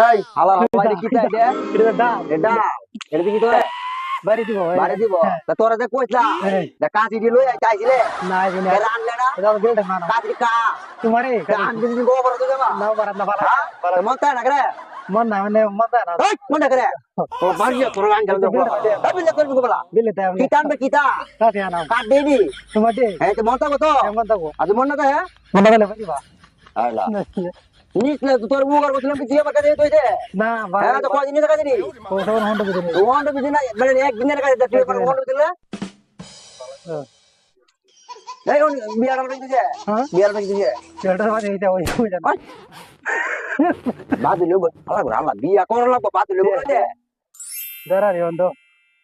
এই হালা বাইরে কি তাই দে এটা ডাল এটা এটা কি তো বাড়ি দিব। বাড়ি দিব? হ্যাঁ। তা তোরা যে কইছলা এই, দে দিল চাইছিলে না এই না এরা আনলে না? এটা গেলটা মানা কাঁচি কা তোমারে আন দিন দিন গোবর তো যাবা না বারা না বারা হ্যাঁ? মন তাই না করে? মন না মানে মন না না। এই মন না করে? ও বাড়ি তোর আঙ্কেল তো আমি করবি বলা বিলে তাই কি টানবে কি তা? কাছে আনা কাট দেবি তোমারে হ্যাঁ তো মন থাকব তো এমন থাকো আজ মন না তো হ্যাঁ? মন গেলে বাড়িবা আলা নিকলে তো তোর মুখ আর বসলাম দিয়ে বাটা দিয়ে তুইছে না বারা হ্যাঁ তো কদিন টাকা দিলি ও সব হন্ড ওয়ান রুপি দিনা মানে এক দিনের কাছে টাকা ওয়ান রুপি দিলে এই ওন বিয়ার দিছে হ্যাঁ? বিয়ার দিছে চেলটা বাড়ি এটা ওই ওই বাদ দিলে আলা আলা বিয়া করা লাগবে বাদ দিলে বলে দাঁড়া রে অন্ধ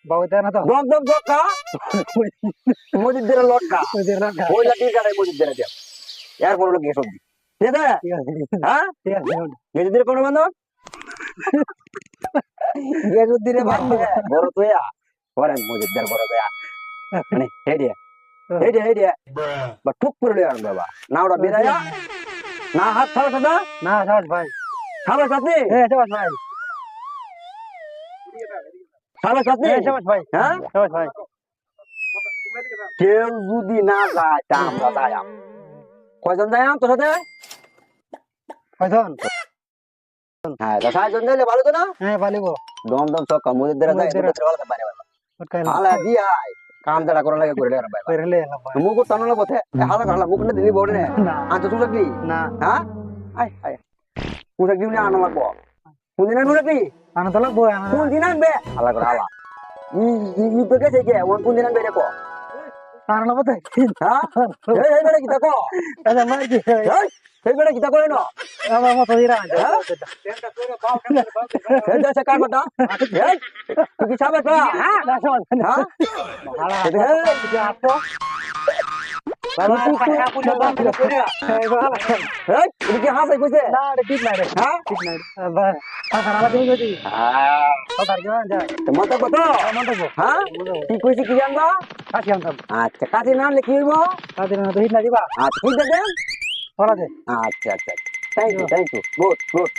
বাবু না তো? দম দম দক্কা মজিদ দিলে লটকা। ওই লাটি কাটাই মজিদ দিলে দেব এর লোক এসব দি ঠিক আছে ঠিক আছে হ্যাঁ? ঠিক আছে মজিদ দিলে কোন বান্ধব মজিদ বান্ধব বড় তোয়া পরে মজিদ বড় তোয়া মানে হেডিয়া। হেডিয়া হেডিয়া। বা টুক করে আর বাবা। না ওটা বেরায়া না হাত ছাড়া না ভাই। ছাড়া সাথে এ সাবাস ভাই। ছাড়া সাথে এ সাবাস ভাই। হ্যাঁ? ভাই। কেউ যদি না যায় তা আমরা যাইয়াম কয়জন যাইয়াম তোর সাথে? কয়জন? হ্যাঁ তা সাতজন যাইলে ভালো তো না? হ্যাঁ পালিব দম দম সব মজিদ দিলে যায় দিলে- ভালো পারে না হালা দি আয়। কাম দাঁড়া করা লাগে করে রে ভাই না ভাই। মুখ টানো না পথে? হালা হালা মুখ না দিলি বড় নে। না। আজ তুই লাগলি না। হ্যাঁ? আয় আয়। পুরা দিবনি আনা লাগবো? কোন দিন আনব নাকি? আনা তো লাগবো কোন দিন আনবে? হালা করে হালা। ই ই তো গেছে কে? কোন দিন আনবে লাগবো তাই কি কি কি না দিরা কার তুই কি না কি তুই করে তুই কি না রে না না কি? যা মত কত মন তো হ্যাঁ কি কইছি কি জানবা কাছি আনতাম আচ্ছা কাজে নাম লিখি হইব? তাদের না তো হিট না আচ্ছা ঠিক আছে। আচ্ছা আচ্ছা thank you thank you good good